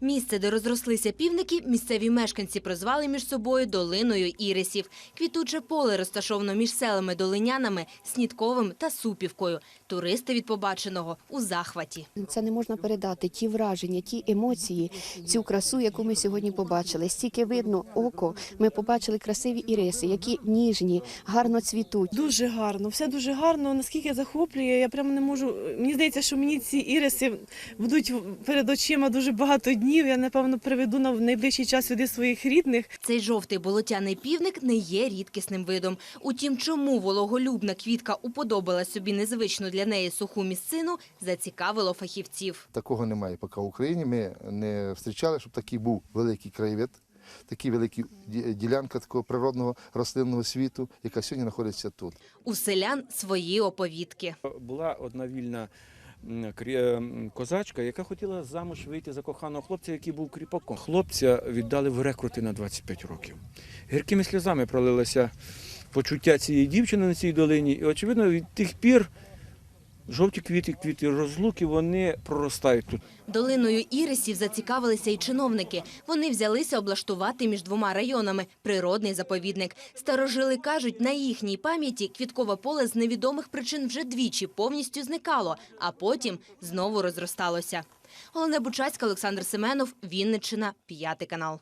Місце, де розрослися півники, місцеві мешканці прозвали між собою долиною ірисів. Квітуче поле розташовано між селами Долинянами, Снітковим та Супівкою. Туристи від побаченого у захваті. Це не можна передати ті враження, ті емоції, цю красу, яку ми сьогодні побачили. Стільки видно око. Ми побачили красиві іриси, які ніжні, гарно цвітуть. Дуже гарно, все дуже гарно. Наскільки захоплює, я прямо не можу. Мені здається, що мені ці іриси будуть перед очима дуже багато днів. Я напевно приведу на найближчий час сюди своїх рідних. Цей жовтий болотяний півник не є рідкісним видом. Утім, чому вологолюбна квітка уподобала собі незвичну для неї суху місцину, зацікавило фахівців. Такого немає поки в Україні. Ми не зустрічали, щоб такий був великий краєвид, такі великі ділянка такого природного рослинного світу, яка сьогодні знаходиться тут. У селян свої оповідки. Була одна вільна козачка, яка хотіла замуж вийти за коханого хлопця, який був кріпаком. Хлопця віддали в рекрути на 25 років. Гіркими сльозами пролилося почуття цієї дівчини на цій долині. І, очевидно, від тих пір жовті квіти, квіти розлуки, вони проростають тут. Долиною ірисів зацікавилися і чиновники. Вони взялися облаштувати між двома районами природний заповідник. Старожили кажуть, на їхній пам'яті квіткове поле з невідомих причин вже двічі повністю зникало, а потім знову розросталося. Олена Бучацька, Олександр Семенов, Вінниччина, п'ятий канал.